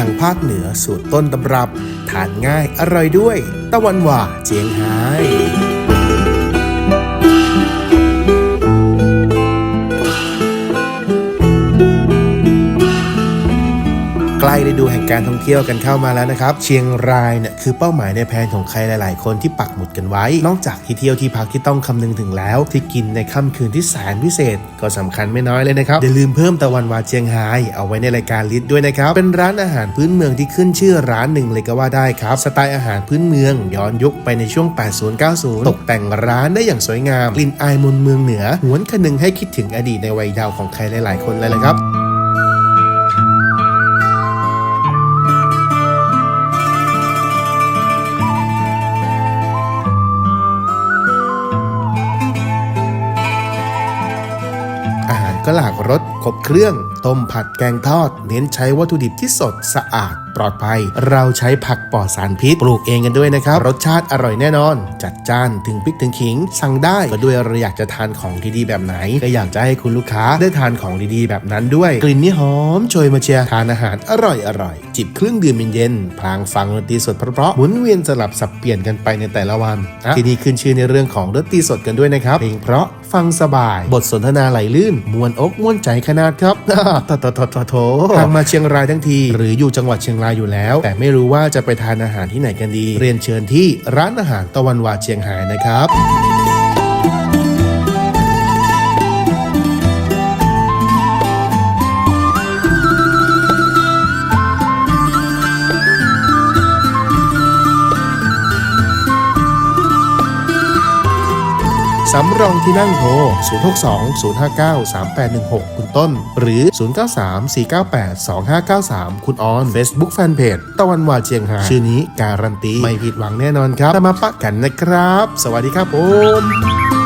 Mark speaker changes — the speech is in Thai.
Speaker 1: ทางภาคเหนือสูตรต้นตำรับ ทานง่ายอร่อยด้วย ตะวันหว่าเจียงไฮ้ ใกล้ฤดูแห่งการท่องเที่ยวกันเข้ามาแล้วนะครับเชียงรายเนี่ยคือเป้าหมายในแผนของใครหลาย ๆ คนที่ปักหมุดกันไว้ นอกจากที่เที่ยวที่พักที่ต้องคำนึงถึงแล้ว ที่กินในค่ำคืนที่แสนพิเศษ ก็สำคัญไม่น้อยเลยนะครับอย่าลืมเพิ่มตะวันวาเชียงไฮเอาไว้ในรายการลิสต์ด้วยนะครับเป็นร้านอาหารพื้นเมืองที่ขึ้นชื่อร้านหนึ่งเลยก็ว่าได้ครับสไตล์อาหารพื้นเมือง ย้อนยุคไปในช่วง 80-90 ตกแต่งร้านได้อย่างสวยงามกลิ่นอายมนเมืองเหนือหวนคนึงให้คิดถึงอดีตในวัยเยาว์ของใครหลาย ๆ คนเลยละครับ ก็หลากรสครบเครื่องต้มผัดแกงทอด เน้นใช้วัตถุดิบที่สดสะอาด ปลอดภัย เราใช้ผักปลอดสารพิษปลูกเองกันด้วยนะครับ รสชาติอร่อยแน่นอน จัดจ้านถึงพริกถึงขิง สั่งได้ก็ด้วยเราอยากจะทานของดีๆแบบไหน ก็อยากจะให้คุณลูกค้าได้ทานของดีๆแบบนั้นด้วย กลิ่นนี่หอมโชยมาเชียทานอาหารอร่อยอร่อยจิบเครื่องดื่มเย็นๆพลางฟังดนตรีสดเพราะๆหมุนเวียนสลับสับเปลี่ยนกันไปในแต่ละวันที่นี่ขึ้นชื่อในเรื่องของดนตรีสดกันด้วยนะครับเพลงเพราะ ฟังสบาย บทสนทนาไหลลื่น มวนอกม่วนใจขนาดครับโถโถโถโถโถทางมาเชียงรายทั้งที หรืออยู่จังหวัดเชียงรายอยู่แล้ว แต่ไม่รู้ว่าจะไปทานอาหารที่ไหนกันดี เรียนเชิญที่ร้านอาหารตะวันวาเชียงไฮ้นะครับ สำรองที่นั่งโทร 062 059 3816 คุณต้น หรือ 093 498 2593 คุณออน Facebook Fanpage ตะวันวาเจียงหาชื่อนี้การันตี ไม่ผิดหวังแน่นอนครับแต่มาปะกันนะครับ สวัสดีครับผม